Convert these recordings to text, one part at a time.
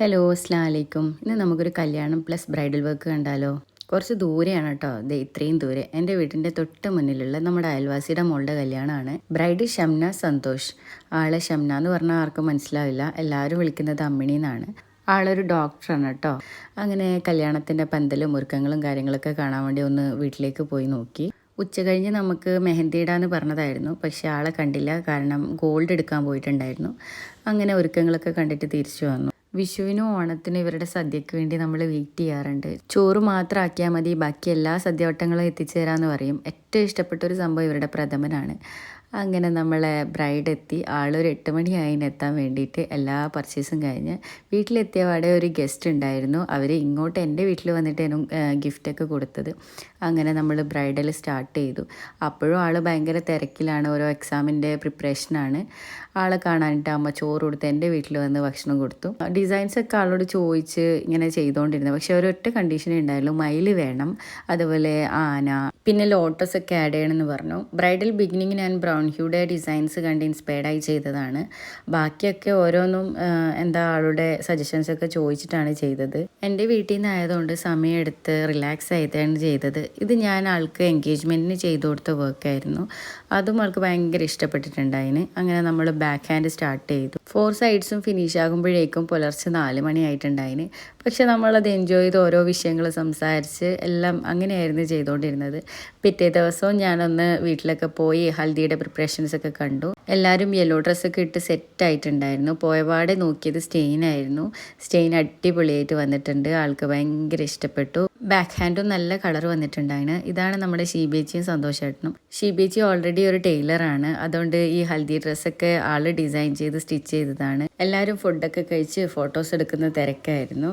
Hello അസ്ലാം വലൈക്കും ഇന്ന് നമുക്കൊരു കല്യാണം പ്ലസ് ബ്രൈഡൽ വർക്ക് കണ്ടാലോ? കുറച്ച് ദൂരെയാണ് കേട്ടോ ദേ ഇത്രയും ദൂരെ. എന്റെ വീടിന്റെ തൊട്ട് മുന്നിലുള്ള നമ്മുടെ അയൽവാസിയുടെ മോളുടെ കല്യാണമാണ്. ബ്രൈഡ് ഷംന സന്തോഷ്. ആളെ ഷംന എന്ന് പറഞ്ഞാൽ ആർക്കും മനസ്സിലാവില്ല. എല്ലാവരും വിളിക്കുന്നത് അമ്മിണി എന്നാണ്. ആളൊരു ഡോക്ടറാണ് കേട്ടോ അങ്ങനെ കല്യാണത്തിന്റെ പന്തലും ഒരുക്കങ്ങളും കാര്യങ്ങളൊക്കെ കാണാൻ വേണ്ടി ഒന്ന് വീട്ടിലേക്ക് പോയി നോക്കി. ഉച്ച കഴിഞ്ഞ് നമുക്ക് മെഹന്തി ഇടാന്ന് പറഞ്ഞതായിരുന്നു. പക്ഷെ ആളെ കണ്ടില്ല. കാരണം ഗോൾഡ് എടുക്കാൻ പോയിട്ടുണ്ടായിരുന്നു. അങ്ങനെ ഒരുക്കങ്ങളൊക്കെ കണ്ടിട്ട് തിരിച്ചു വന്നു. വിഷുവിനും ഓണത്തിനും ഇവരുടെ സദ്യക്ക് വേണ്ടി നമ്മൾ വെയിറ്റ് ചെയ്യാറുണ്ട്. ചോറ് മാത്രം ആക്കിയാൽ മതി ബാക്കി എല്ലാ സദ്യവട്ടങ്ങളും എത്തിച്ചു തരാമെന്ന് പറയും. ഏറ്റവും ഇഷ്ടപ്പെട്ട ഒരു സംഭവം ഇവരുടെ പ്രഥമനാണ്. അങ്ങനെ നമ്മളെ ബ്രൈഡ് എത്തി. ആളൊരു എട്ട് മണിയായി എത്താൻ വേണ്ടിയിട്ട് എല്ലാ പർച്ചേസും കഴിഞ്ഞ് വീട്ടിലെത്തിയ പാടെ ഒരു ഗസ്റ്റ് ഉണ്ടായിരുന്നു. അവർ ഇങ്ങോട്ട് എന്റെ വീട്ടിൽ വന്നിട്ട് എന്നും ഗിഫ്റ്റൊക്കെ കൊടുത്തത്. അങ്ങനെ നമ്മൾ ബ്രൈഡൽ സ്റ്റാർട്ട് ചെയ്തു. അപ്പോഴും ആൾ ഭയങ്കര തിരക്കിലാണ്. ഓരോ എക്സാമിന്റെ പ്രിപ്പറേഷനാണ് ആളെ കാണാനിട്ട് അമ്മ ചോറ് കൊടുത്ത് എന്റെ വീട്ടിൽ വന്ന് ഭക്ഷണം കൊടുത്തു. ഡിസൈൻസ് ഒക്കെ ആളോട് ചോദിച്ച് ഇങ്ങനെ ചെയ്തുകൊണ്ടിരുന്നത് പക്ഷേ ഒരൊറ്റ കണ്ടീഷനേ ഉണ്ടായുള്ളൂ. മയിൽ വേണം. അതുപോലെ ആന. പിന്നെ ലോട്ടസ് ഒക്കെ ആഡ് ചെയ്യണമെന്ന് പറഞ്ഞു. ബ്രൈഡൽ ബിഗിനിങ് ഞാൻ ബ്രൗൺ ഹ്യൂടെ ഡിസൈൻസ് കണ്ട് ഇൻസ്പയർഡായി ചെയ്തതാണ്. ബാക്കിയൊക്കെ ഓരോന്നും എന്താ ആളുടെ സജഷൻസ് ഒക്കെ ചോദിച്ചിട്ടാണ് ചെയ്തത്. എന്റെ വീട്ടിൽ നിന്ന് ആയതുകൊണ്ട് സമയമെടുത്ത് റിലാക്സ് ആയിട്ടാണ് ചെയ്തത്. ഇത് ഞാൻ ആൾക്ക് എൻഗേജ്മെന്റിന് ചെയ്തു കൊടുത്ത വർക്കായിരുന്നു അതും ആൾക്ക് ഭയങ്കര ഇഷ്ടപ്പെട്ടിട്ടുണ്ടായിന്. അങ്ങനെ നമ്മൾ ബാക്ക് ഹാൻഡ് സ്റ്റാർട്ട് ചെയ്തു. ഫോർ സൈഡ്സും ഫിനിഷ് ആകുമ്പോഴേക്കും പുലർച്ചെ നാല് മണിയായിട്ടുണ്ടായിന്. പക്ഷെ നമ്മളത് എൻജോയ് ചെയ്ത് ഓരോ വിഷയങ്ങൾ സംസാരിച്ച് എല്ലാം അങ്ങനെയായിരുന്നു ചെയ്തുകൊണ്ടിരുന്നത്. പിറ്റേ ദിവസവും ഞാനൊന്ന് വീട്ടിലൊക്കെ പോയി ഹൽദിയുടെ പ്രിപ്പറേഷൻസ് ഒക്കെ കണ്ടു. എല്ലാവരും യെല്ലോ ഡ്രസ്സൊക്കെ ഇട്ട് സെറ്റ് ആയിട്ടുണ്ടായിരുന്നു. പോയപാടെ നോക്കിയത് സ്റ്റെയിൻ ആയിരുന്നു. സ്റ്റെയിൻ അടിപൊളിയായിട്ട് വന്നിട്ടുണ്ട്. ആൾക്ക് ഭയങ്കര ഇഷ്ടപ്പെട്ടു. ബാക്ക് ഹാൻഡും നല്ല കളർ വന്നിട്ടുണ്ടായിരുന്നു. ഇതാണ് നമ്മുടെ ഷീബേച്ചിയും സന്തോഷേട്ടനും. ഷീബേച്ചി ഓൾറെഡി ഒരു ടൈലറാണ് അതുകൊണ്ട് ഈ ഹൽദി ഡ്രസ്സൊക്കെ ആൾ ഡിസൈൻ ചെയ്ത് സ്റ്റിച്ച് ചെയ്തതാണ്. എല്ലാവരും ഫുഡൊക്കെ കഴിച്ച് ഫോട്ടോസ് എടുക്കുന്ന തിരക്കായിരുന്നു.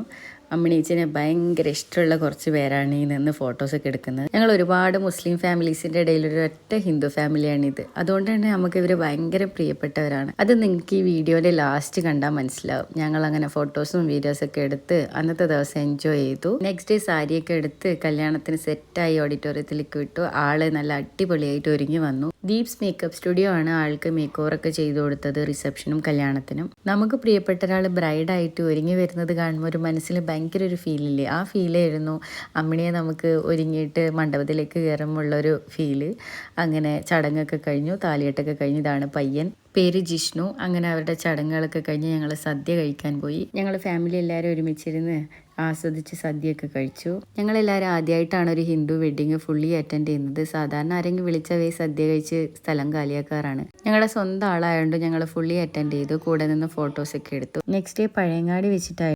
അമ്മിണീച്ചിനെ ഭയങ്കര ഇഷ്ടമുള്ള കുറച്ച് പേരാണ് ഈ നിന്ന് ഫോട്ടോസൊക്കെ എടുക്കുന്നത്. ഞങ്ങൾ ഒരുപാട് മുസ്ലിം ഫാമിലീസിന്റെ ഇടയിൽ ഒരു ഒറ്റ ഹിന്ദു ഇത്. അതുകൊണ്ട് തന്നെ നമുക്ക് ഇവർ ഭയങ്കര പ്രിയപ്പെട്ടവരാണ്. അത് നിങ്ങൾക്ക് ഈ വീഡിയോയുടെ ലാസ്റ്റ് കണ്ടാൽ മനസ്സിലാവും. ഞങ്ങൾ അങ്ങനെ ഫോട്ടോസും വീഡിയോസൊക്കെ എടുത്ത് അന്നത്തെ ദിവസം എൻജോയ് ചെയ്തു. നെക്സ്റ്റ് ഡേ സാരിയൊക്കെ എടുത്ത് കല്യാണത്തിന് സെറ്റായി ഓഡിറ്റോറിയത്തിലേക്ക് വിട്ടു. ആൾ നല്ല അടിപൊളിയായിട്ട് ഒരുങ്ങി വന്നു. ദീപ്സ് മേക്കപ്പ് സ്റ്റുഡിയോ ആണ് ആൾക്ക് മേക്ക് ഓവറൊക്കെ ചെയ്തു കൊടുത്തത് റിസപ്ഷനും കല്യാണത്തിനും. നമുക്ക് പ്രിയപ്പെട്ട ഒരാൾ ബ്രൈഡായിട്ട് ഒരുങ്ങി വരുന്നത് കാണുമ്പോൾ ഒരു മനസ്സിൽ ഭയങ്കര ഒരു ഫീലില്ലേ ആ ഫീലായിരുന്നു അമ്മിണിയെ നമുക്ക് ഒരുങ്ങിയിട്ട് മണ്ഡപത്തിലേക്ക് കയറുമ്പോൾ ഉള്ളൊരു ഫീൽ അങ്ങനെ ചടങ്ങൊക്കെ കഴിഞ്ഞു താലിയെട്ടൊക്കെ കഴിഞ്ഞു. ഇതാണ് പയ്യൻ. പേര് ജിഷ്ണു. അങ്ങനെ അവരുടെ ചടങ്ങുകളൊക്കെ കഴിഞ്ഞ് ഞങ്ങൾ സദ്യ കഴിക്കാൻ പോയി. ഞങ്ങൾ ഫാമിലി എല്ലാവരും ഒരുമിച്ചിരുന്ന് ആസ്വദിച്ച് സദ്യയൊക്കെ കഴിച്ചു. ഞങ്ങളെല്ലാവരും ആദ്യമായിട്ടാണ് ഒരു ഹിന്ദു വെഡിങ് ഫുള്ളി അറ്റൻഡ് ചെയ്യുന്നത്. സാധാരണ ആരെങ്കിലും വിളിച്ചവേ സദ്യ കഴിച്ച് സ്ഥലം കാലിയാക്കാറാണ്. ഞങ്ങളുടെ സ്വന്തം ആളായതുകൊണ്ട് ഞങ്ങൾ ഫുള്ളി അറ്റൻഡ് ചെയ്തു. കൂടെ നിന്ന് ഫോട്ടോസൊക്കെ എടുത്തു. നെക്സ്റ്റ് ഡേ പഴയങ്ങാടി വെച്ചിട്ടായിരുന്നു